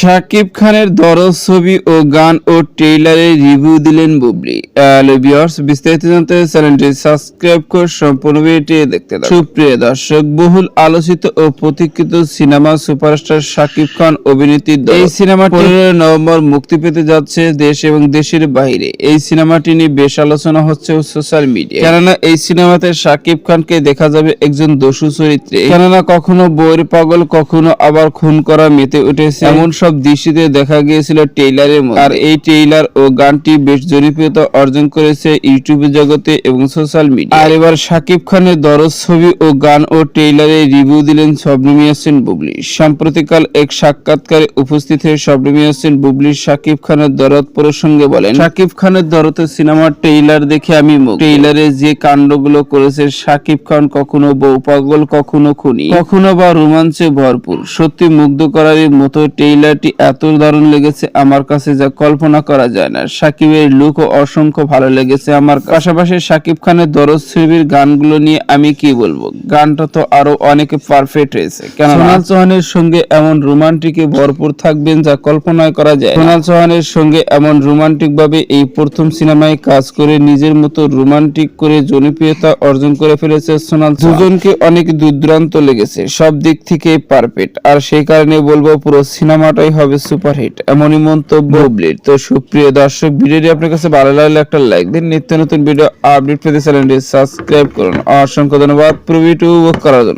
শাকিব খানের দরজ ছবি ও গান ও ট্রেইলারের রিভিউ দিলেন বুবলি। ভিউয়ার্স বিস্তারিত জানতে চ্যানেলটি সাবস্ক্রাইব করে সম্পূর্ণ ভিডিওটি দেখতে থাকুন। সুপ্রিয় দর্শক বহুল আলোচিত ও প্রতীক্ষিত সিনেমা সুপারস্টার শাকিব খান অভিনীত। এই সিনেমাটি পনেরোই নভেম্বর মুক্তি পেতে যাচ্ছে দেশ এবং দেশের বাইরে। এই সিনেমাটি নিয়ে বেশ আলোচনা হচ্ছে সোশ্যাল মিডিয়া কেননা এই সিনেমাতে শাকিব খানকে দেখা যাবে একজন দস্যু চরিত্রে। কেননা কখনো বইয়ের পাগল কখনো আবার খুন করা মেতে উঠেছে। এমন সব দৃশ্যতে দেখা গিয়েছিল টেইলারের মধ্যে আর এই টেইলার ও গানটি বেশ জনপ্রিয়তা অর্জন করেছে ইউটিউব জগতে এবং সোশ্যাল মিডিয়া। আর এবার শাকিব খানের দরজ ছবি ও গান ও টেইলারে রিভিউ দিলেন শবনমী হোসেন বুবলি। সাম্প্রতিককাল এক সাক্ষাৎকারে উপস্থিত হয়ে শবনমী হোসেন বুবলি শাকিব খানের দরদ প্রসঙ্গে বলেন, শাকিব খানের দরদের সিনেমার টেইলার দেখে আমি টেইলারে যে কাণ্ডগুলো করেছে শাকিব খান কখনো বউ পাগল কখনো খুনি, কখনো বা রোমাঞ্চে ভরপুর। সত্যি মুগ্ধ করার মতো টেইলারটি এত দারুণ লেগেছে আমার কাছে যা কল্পনা করা যায় না। সাকিবের লুকও অসংখ্য ভালো লেগেছে আমার পাশাপাশি সাকিব খানের দরজ ছবির গানগুলো নিয়ে আমি কি বলব? গানটা তো আরও অনেকে পারফেক্ট হয়েছে। কেন সোনাল চৌহানের সঙ্গে এমন রোমান্টিকে ভরপুর থাকবেন যা কল্পনায় করা যায় সোনাল চৌহানের সঙ্গে এমন রোমান্টিক ভাবে এই প্রথম সিনেমায় কাজ করে নিজের মতো রোমান্টিক করে জনপ্রিয়তা অর্জন করে ফেলেছে সোনাল দুজনকে অনেক দুর্দান্ত লেগেছে সব দিক থেকে পারফেক্ট আর সেই কারণে বলব পুরো সিনেমাটাই হবে সুপারহিট এমনই মন্তব্য বুবলির তো সুপ্রিয় দর্শক, ভিডিওটি আপনার কাছে ভালো লাগলে একটা লাইক দিন। নিত্য নতুন ভিডিও আপডেট পেতে চ্যানেলটি সাবস্ক্রাইব করুন। অসংখ্য ধন্যবাদ। পুরো টু করার জন্য।